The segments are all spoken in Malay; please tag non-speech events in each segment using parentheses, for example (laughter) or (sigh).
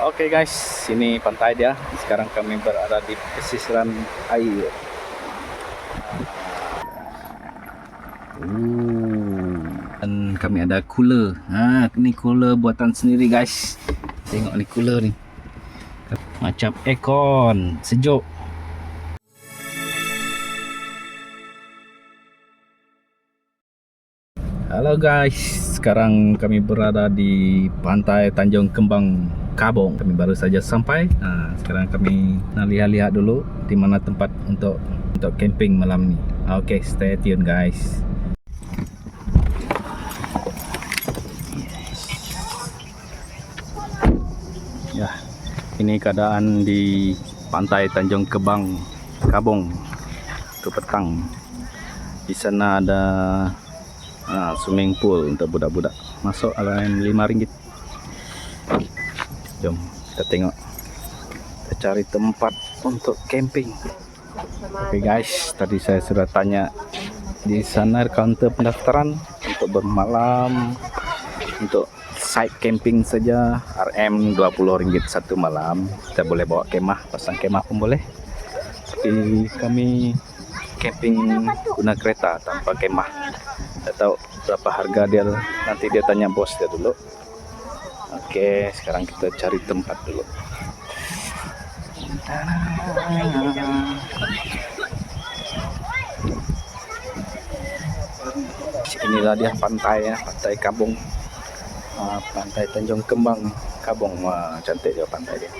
Oke guys, ini pantai dia. Sekarang kami berada di pesisiran air. Uh, dan kami ada cooler. Ha, ini cooler buatan sendiri guys. Tengok ni cooler ni. Macam aircon, sejuk. Halo guys, sekarang kami berada di pantai Tanjung Kembang Kabong. Kami baru saja sampai. Ha, sekarang kami nak lihat-lihat dulu di mana tempat untuk untuk camping malam ni. Okay, stay tune guys. Ya, ini keadaan di pantai Tanjung Kembang Kabong. Itu petang. Di sana ada Ah, swimming pool untuk budak-budak. Masuk alain RM5. Jom kita tengok. Kita cari tempat untuk camping. Oke okay guys, tadi saya sudah tanya di sana counter pendaftaran untuk bermalam untuk site camping saja RM RM20 satu malam. Kita boleh bawa kemah, pasang kemah pun boleh. Tapi kami camping guna kereta tanpa kemah tak tahu berapa harga dia nanti dia tanya bos dia dulu oke sekarang kita cari tempat dulu. Inilah dia pantai ya pantai Kabung. Ah, pantai Tanjung Kembang Kabung. Cantik dia pantai dia.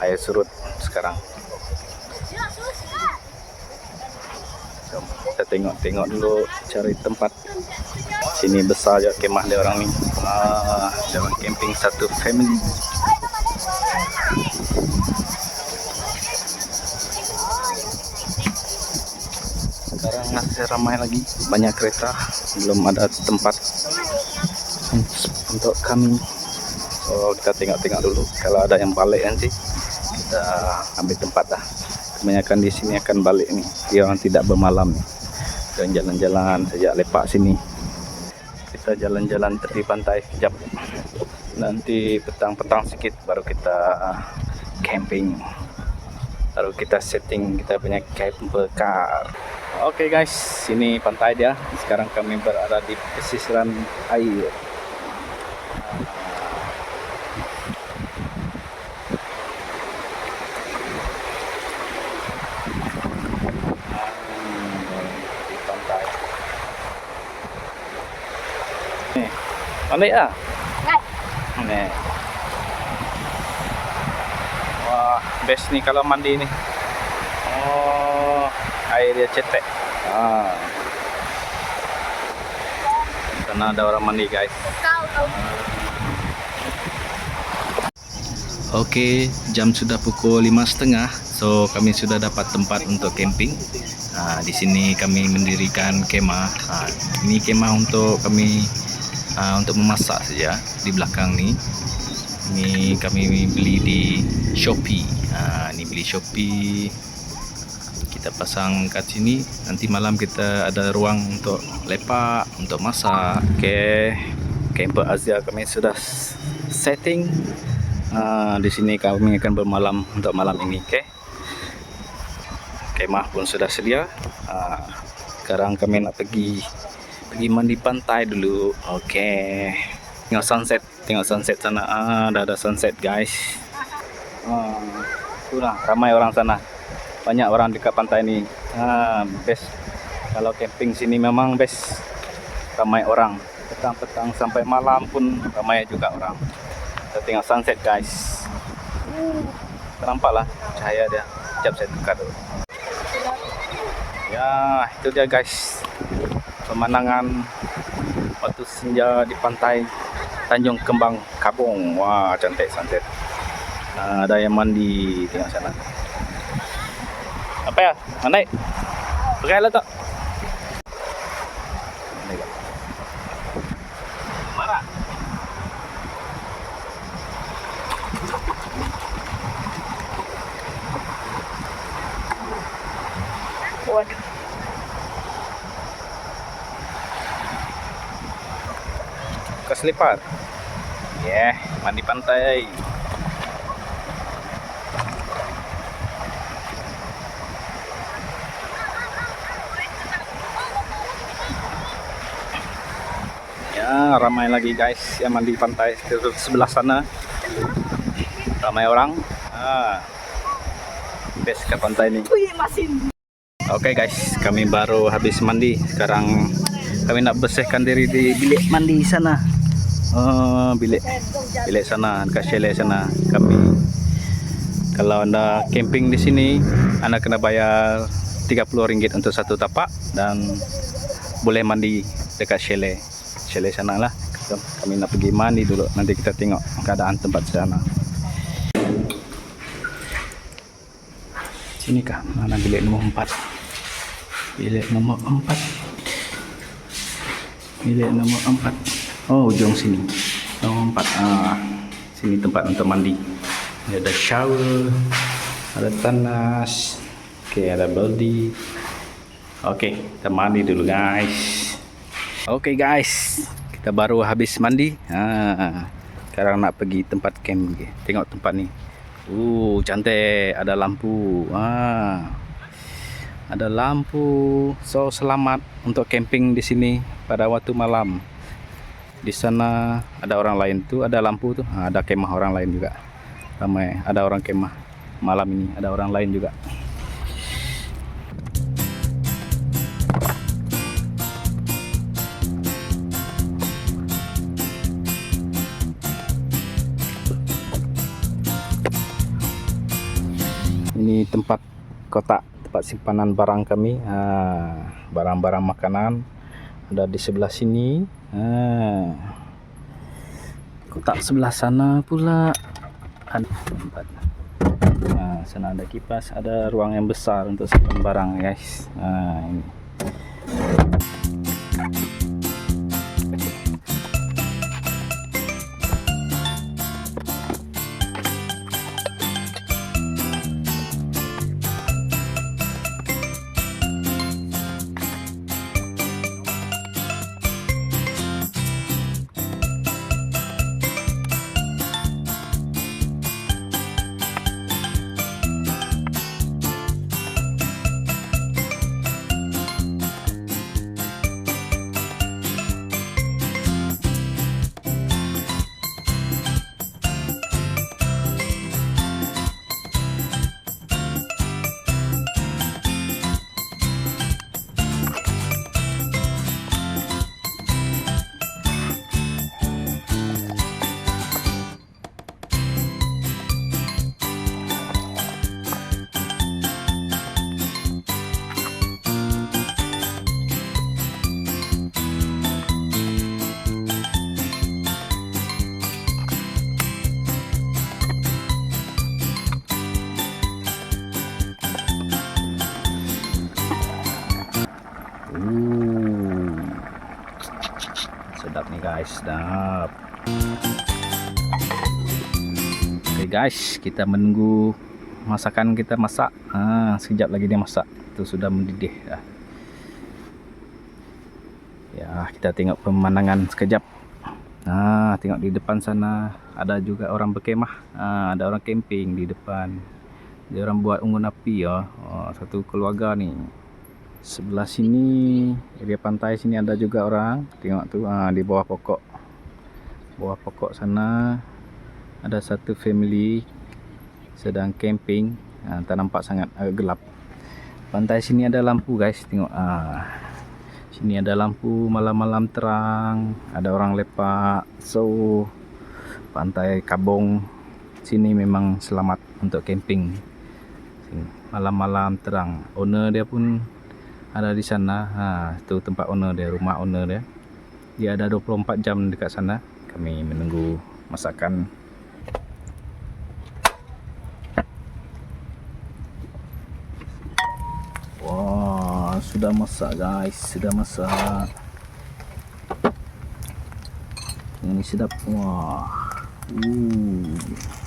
Air surut sekarang. Kita tengok-tengok dulu cari tempat sini besar je kemah dia orang ni. Ah, dia camping satu family. Sekarang masih ramai lagi. Banyak kereta belum ada tempat untuk kami. So kita tengok-tengok dulu. Kalau ada yang balik nanti kita ambil tempat dah kebanyakan di sini akan balik nih dia orang tidak bermalam nih dan jalan-jalan sejak lepak sini kita jalan-jalan tepi pantai sekejap nanti petang-petang sikit baru kita uh, camping baru kita setting kita punya camper Oke guys, sini pantai dia. Sekarang kami berada di pesisiran air. Mana ya? Nih. Wah, best nih kalau mandi nih. Oh, air dia cetek. Ah. Karena ada orang mandi guys. Oke, jam sudah pukul lima setengah, so kami sudah dapat tempat untuk camping. Nah, di sini kami mendirikan kemah. Nah, ini kemah untuk kami ah, untuk memasak saja di belakang ni. Ini kami beli di Shopee. Nah, ini beli Shopee. Kita pasang kat sini. Nanti malam kita ada ruang untuk lepak, untuk masak. Oke, camper Azia kami sudah setting. Ah, di sini kami akan bermalam untuk malam ini, oke? Kemah pun sudah sedia. Ah, sekarang kami nak pergi pergi mandi pantai dulu. Oke. Tengok sunset, tengok sunset sana. Ah, dah ada sunset, guys. Ah, tu lah, ramai orang sana. Banyak orang dekat pantai ni. Ah, best. Kalau camping sini memang best. Ramai orang. Petang-petang sampai malam pun ramai juga orang. Kita tengok sunset guys. Nampak lah cahaya dia. Sekejap saya tukar dulu. Ya, itu dia guys. Pemandangan waktu senja di pantai Tanjung Kembang Kabong. Wah, cantik sunset. Ah, ada yang mandi tengok sana. Apa ya? Mana? Pakai lah tak? Mana? Waduh. Keselipar. Yeah, mandi pantai. Ya, ramai lagi guys yang mandi pantai sebelah sana. Ramai orang. Ah. Best ke pantai ni. Wih, masih. Oke guys, kami baru habis mandi. Sekarang kami nak bersihkan diri di bilik mandi sana. Oh, bilik bilik sana dekat chalet sana. Kami kalau anda camping di sini, anda kena bayar RM30 untuk satu tapak dan boleh mandi dekat chalet. Chalet sana lah. Kami nak pergi mandi dulu. Nanti kita tengok keadaan tempat sana. Sini kah? Mana bilik nombor 4? Bilik nombor 4. Bilik nombor 4. Oh, ujung sini. Nombor 4. Ah, sini tempat untuk mandi. Ini ada shower, ada tanas, okay, ada body. Okey, kita mandi dulu guys. Okey guys, kita baru habis mandi. Ha, sekarang nak pergi tempat camp. lagi. Tengok tempat ni. Uh, cantik. Ada lampu. Ah. Ada lampu. So selamat untuk camping di sini pada waktu malam. Di sana ada orang lain tu, ada lampu tu. Ha, ada kemah orang lain juga. Ramai ada orang kemah malam ini, ada orang lain juga. Ini tempat kotak tempat simpanan barang kami. Ha, barang-barang makanan ada di sebelah sini. Ha. Kotak sebelah sana pula. Ha, sana ada kipas, ada ruang yang besar untuk simpan barang guys. Ha, ini. Guys, sedap. Oke guys, kita menunggu masakan kita masak. Ah, sekejap lagi dia masak. Itu sudah mendidih dah. Ya, kita tengok pemandangan sekejap. Ah, tengok di depan sana ada juga orang berkemah. Ah, ada orang camping di depan. Dia orang buat unggun api ya. Oh, satu keluarga ni sebelah sini area pantai sini ada juga orang. Tengok tu ha, di bawah pokok. Bawah pokok sana ada satu family sedang camping. Ha, tak nampak sangat agak gelap. Pantai sini ada lampu guys. Tengok ha. sini ada lampu malam-malam terang. Ada orang lepak so pantai Kabong sini memang selamat untuk camping. Malam-malam terang. Owner dia pun ada di sana. Ha, itu tempat owner dia, rumah owner dia. Dia ada 24 jam dekat sana. Kami menunggu masakan. Wah, sudah masak guys, sudah masak. Ini sedap. Wah. Uh.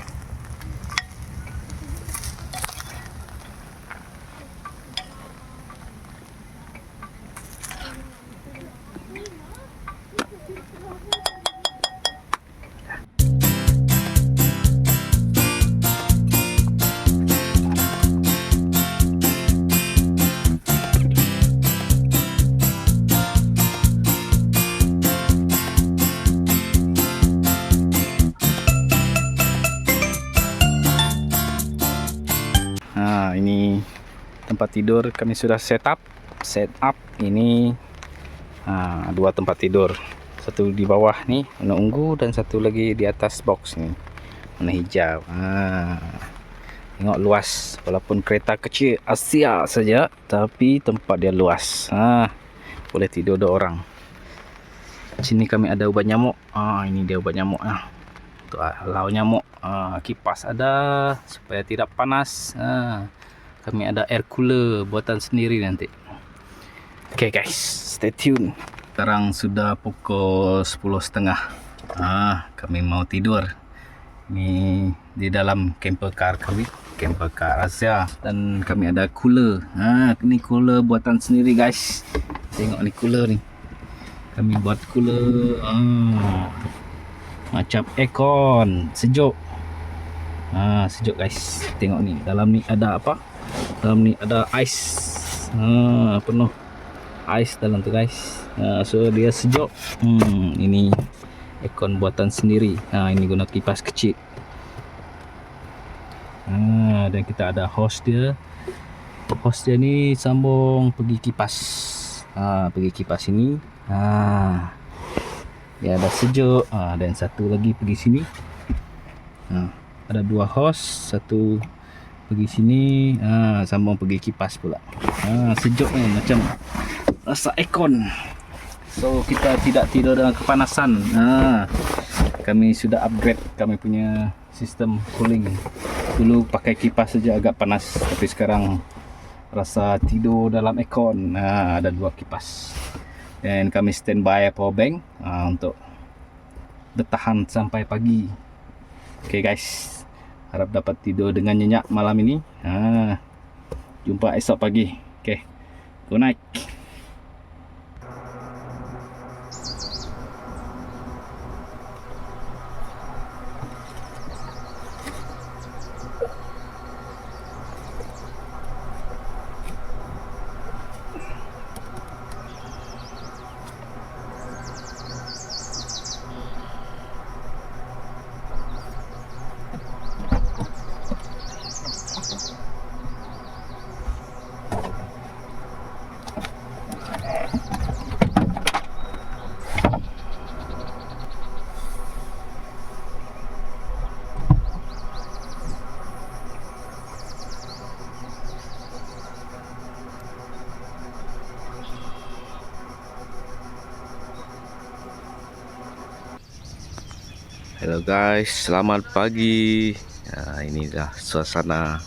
Tempat tidur kami sudah set up set up ini ah, dua tempat tidur satu di bawah ni warna ungu dan satu lagi di atas box ni warna hijau ah. tengok luas walaupun kereta kecil Asia saja tapi tempat dia luas ah. boleh tidur dua orang sini kami ada ubat nyamuk ah, ini dia ubat nyamuk ah. untuk halau nyamuk ah, kipas ada supaya tidak panas ah. Kami ada air cooler buatan sendiri nanti Okay guys, stay tune. Sekarang sudah pukul 10.30. Ah, kami mau tidur. Ni di dalam camper car kami, camper car Asia dan kami ada cooler. Ha, ni cooler buatan sendiri guys. Tengok ni cooler ni. Kami buat cooler. Ah. Macam aircon, sejuk. Ha, sejuk guys. Tengok ni, dalam ni ada apa? Dalam ni ada ice. Ha, penuh ais dalam tu guys. Uh, so dia sejuk. Hmm, ini aircon buatan sendiri. Ha, ini guna kipas kecil. Ha, dan kita ada hose dia. Hose dia ni sambung pergi kipas. Ha, pergi kipas ini ha, dia ada sejuk. Ha, dan satu lagi pergi sini. Ha, ada dua hose satu pergi sini ha, sambung pergi kipas pula. Ha, sejuk ni macam rasa aircon. So kita tidak tidur dengan kepanasan. Ha, kami sudah upgrade kami punya sistem cooling. Dulu pakai kipas saja agak panas tapi sekarang rasa tidur dalam aircon. Ha, ada dua kipas. Dan kami standby power bank ha, untuk bertahan sampai pagi. Ok guys harap dapat tidur dengan nyenyak malam ini. Ha, jumpa esok pagi. Ok good night guys, selamat pagi. Ya, inilah suasana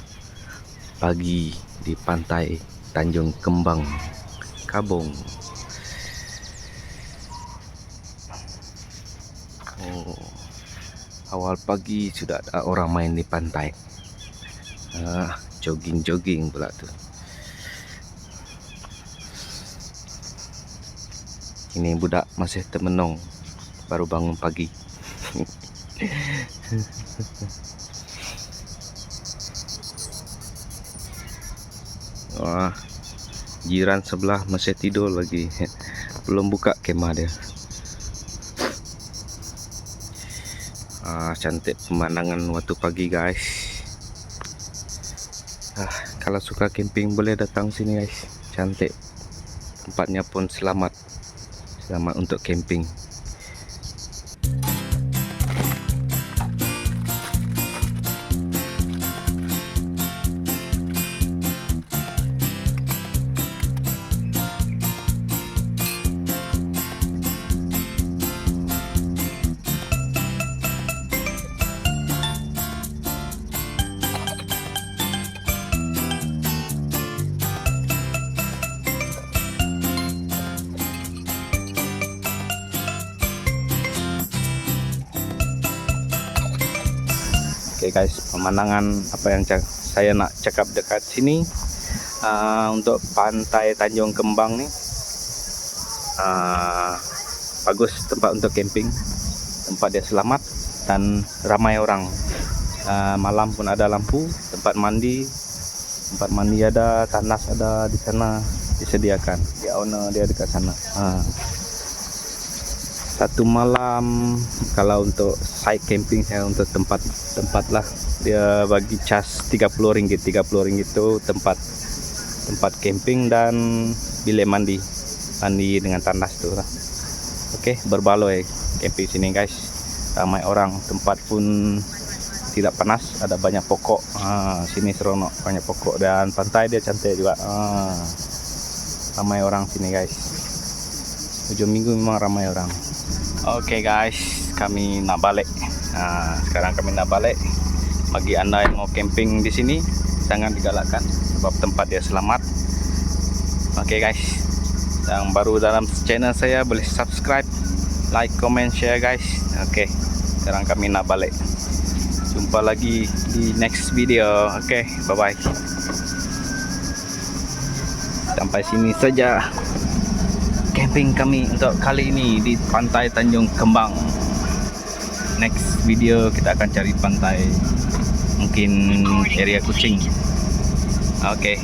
pagi di pantai Tanjung Kembang, Kabung. Oh, awal pagi sudah ada orang main di pantai. Ah, jogging-jogging pula tu. Ini budak masih termenung baru bangun pagi. (laughs) (laughs) Wah, jiran sebelah masih tidur lagi. (laughs) Belum buka kemah dia. Ah, cantik pemandangan waktu pagi guys. Ah, kalau suka camping boleh datang sini guys. Cantik. Tempatnya pun selamat. Selamat untuk camping. Okay guys, pemandangan apa yang saya nak cakap dekat sini uh, untuk pantai Tanjung Kembang ni uh, bagus tempat untuk camping, tempat dia selamat dan ramai orang. Uh, malam pun ada lampu, tempat mandi, tempat mandi ada, tanas ada di sana disediakan. Dia owner dia dekat sana. Uh, satu malam. Kalau untuk side camping saya untuk tempat tempat lah. Dia bagi cas 30 ringgit. 30 ringgit itu tempat tempat camping dan bilik mandi. Mandi dengan tandas tu lah. Oke berbaloi camping sini guys. Ramai orang. Tempat pun tidak panas. Ada banyak pokok. Ah, sini seronok. Banyak pokok dan pantai dia cantik juga. Ah, ramai orang sini guys. Ujung minggu memang ramai orang Oke guys. Kami nak balik. Nah, sekarang kami nak balik. Bagi anda yang mau camping di sini jangan digalakkan sebab tempat dia selamat. Oke guys. Yang baru dalam channel saya boleh subscribe like comment share guys. Oke sekarang kami nak balik. Jumpa lagi di next video. Oke bye bye sampai sini saja camping kami untuk kali ini di pantai Tanjung Kembang. Next video kita akan cari pantai mungkin area Kucing. Oke